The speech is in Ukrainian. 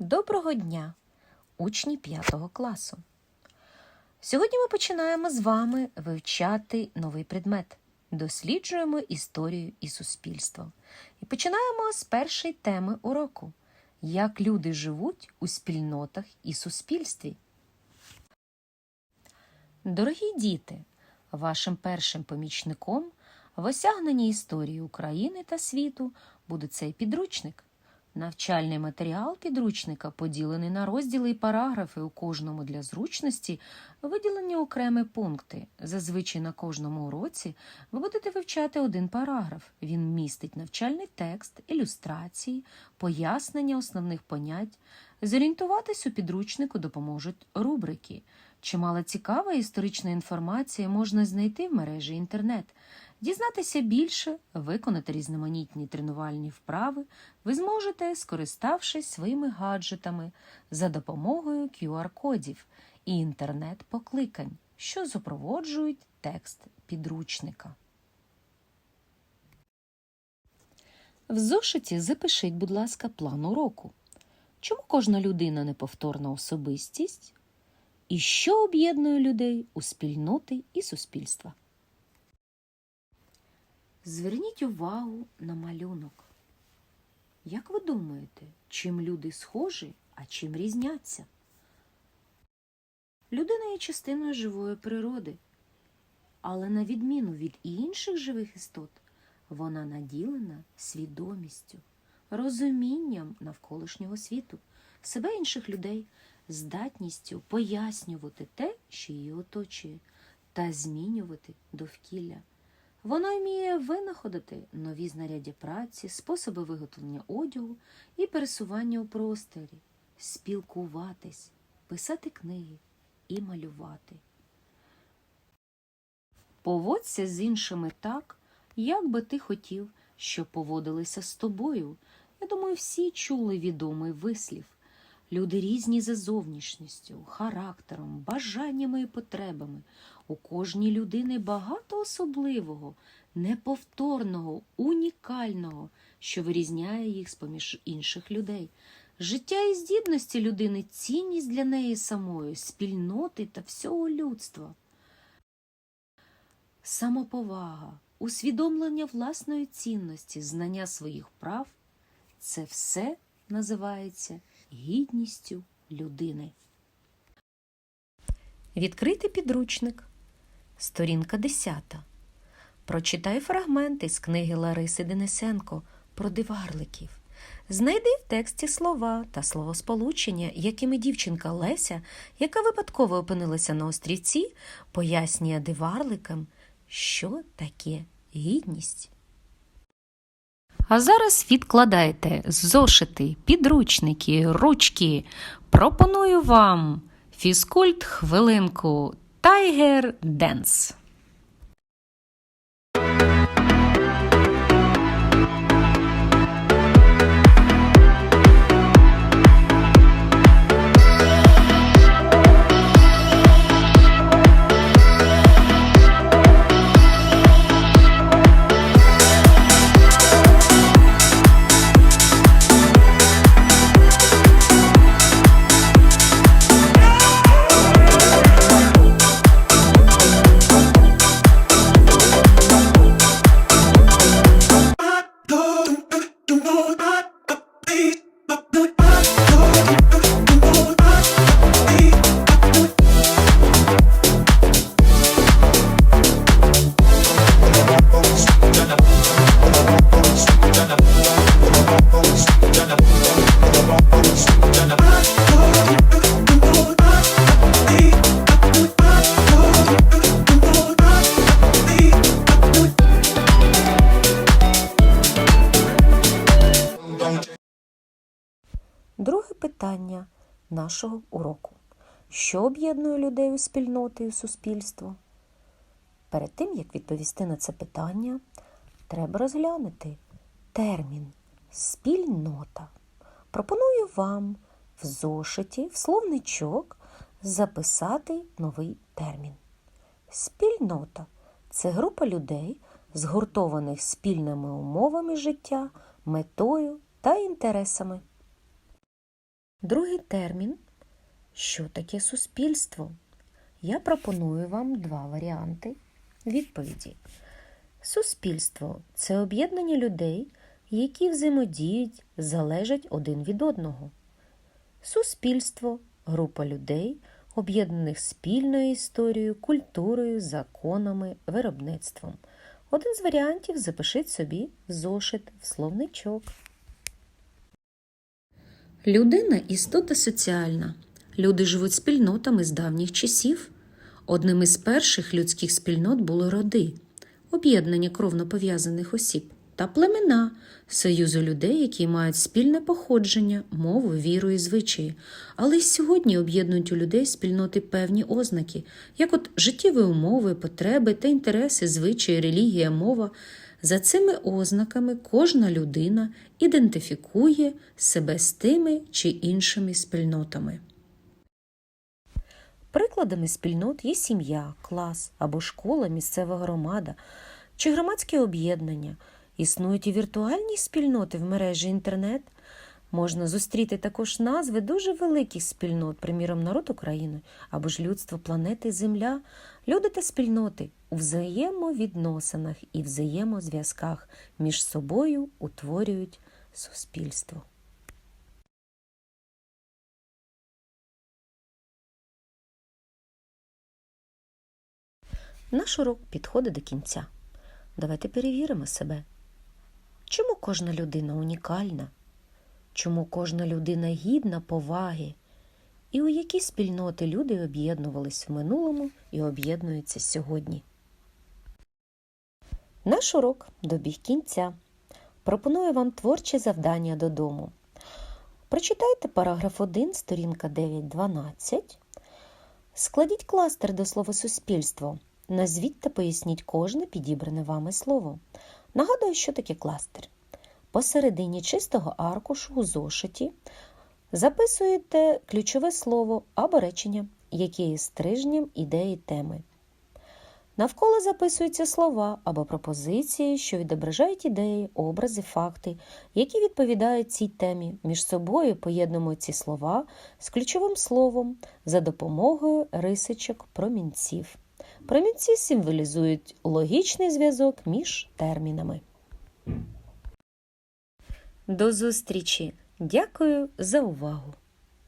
Доброго дня, учні 5 класу. Сьогодні ми починаємо з вами вивчати новий предмет. Досліджуємо історію і суспільство. І починаємо з першої теми уроку: як люди живуть у спільнотах і суспільстві. Дорогі діти, вашим першим помічником в осягненні історії України та світу буде цей підручник. Навчальний матеріал підручника поділений на розділи і параграфи у кожному для зручності, виділені окремі пункти. Зазвичай на кожному уроці ви будете вивчати один параграф. Він містить навчальний текст, ілюстрації, пояснення основних понять. Зорієнтуватись у підручнику допоможуть рубрики. Чимало цікавої історичної інформації можна знайти в мережі інтернет. Дізнатися більше, виконати різноманітні тренувальні вправи ви зможете, скориставшись своїми гаджетами за допомогою QR-кодів і інтернет-покликань, що супроводжують текст підручника. В зошиті запишіть, будь ласка, план уроку. Чому кожна людина неповторна особистість? І що об'єднує людей у спільноти і суспільства? Зверніть увагу на малюнок. Як ви думаєте, чим люди схожі, а чим різняться? Людина є частиною живої природи, але на відміну від інших живих істот, вона наділена свідомістю, розумінням навколишнього світу, себе інших людей, здатністю пояснювати те, що її оточує, та змінювати довкілля. Вона вміє винаходити нові знаряддя праці, способи виготовлення одягу і пересування у просторі, спілкуватись, писати книги і малювати. Поводься з іншими так, як би ти хотів, щоб поводилися з тобою. Я думаю, всі чули відомий вислів. Люди різні за зовнішністю, характером, бажаннями і потребами. У кожній людини багато особливого, неповторного, унікального, що вирізняє їх з поміж інших людей. Життя і здібності людини цінність для неї самої, спільноти та всього людства. Самоповага, усвідомлення власної цінності, знання своїх прав це все називається гідністю людини. Відкрити підручник. Сторінка 10. Прочитай фрагменти з книги Лариси Денисенко про диварликів. Знайди в тексті слова та словосполучення, якими дівчинка Леся, яка випадково опинилася на острівці, пояснює диварликам, що таке гідність. А зараз відкладайте зошити, підручники, ручки. Пропоную вам фізкульт хвилинку Тайгер Денс. Питання нашого уроку. Що об'єднує людей у спільноти і у суспільство? Перед тим, як відповісти на це питання, треба розглянути термін спільнота. Пропоную вам в зошиті, в словничок записати новий термін. Спільнота це група людей, згуртованих спільними умовами життя, метою та інтересами. Другий термін що таке суспільство? Я пропоную вам два варіанти відповіді. Суспільство це об'єднання людей, які взаємодіють, залежать один від одного. Суспільство група людей, об'єднаних спільною історією, культурою, законами, виробництвом. Один з варіантів запишіть собі зошит в словничок. Людина істота соціальна. Люди живуть спільнотами з давніх часів. Одним із перших людських спільнот були роди, об'єднання кровно пов'язаних осіб та племена, союзи людей, які мають спільне походження, мову, віру і звичаї. Але й сьогодні об'єднують у людей спільноти певні ознаки, як от життєві умови, потреби та інтереси, звичаї, релігія, мова. За цими ознаками кожна людина ідентифікує себе з тими чи іншими спільнотами. Прикладами спільнот є сім'я, клас або школа, місцева громада чи громадське об'єднання. Існують і віртуальні спільноти в мережі інтернет. Можна зустріти також назви дуже великих спільнот, приміром, народ України або ж людство планети Земля, люди та спільноти у взаємовідносинах і взаємозв'язках між собою утворюють суспільство. Наш урок підходить до кінця. Давайте перевіримо себе. Чому кожна людина унікальна? Чому кожна людина гідна поваги? І у які спільноти люди об'єднувались в минулому і об'єднуються сьогодні? Наш урок добіг кінця. Пропоную вам творче завдання додому. Прочитайте параграф 1, сторінка 9.12. Складіть кластер до слова суспільство. Назвіть та поясніть кожне підібране вами слово. Нагадую, що таке кластер. Посередині чистого аркушу у зошиті записуєте ключове слово або речення, яке є стрижнем ідеї теми. Навколо записуються слова або пропозиції, що відображають ідеї, образи, факти, які відповідають цій темі. Між собою поєднуємо ці слова з ключовим словом за допомогою рисичок промінців. Промінці символізують логічний зв'язок між термінами. До зустрічі! Дякую за увагу!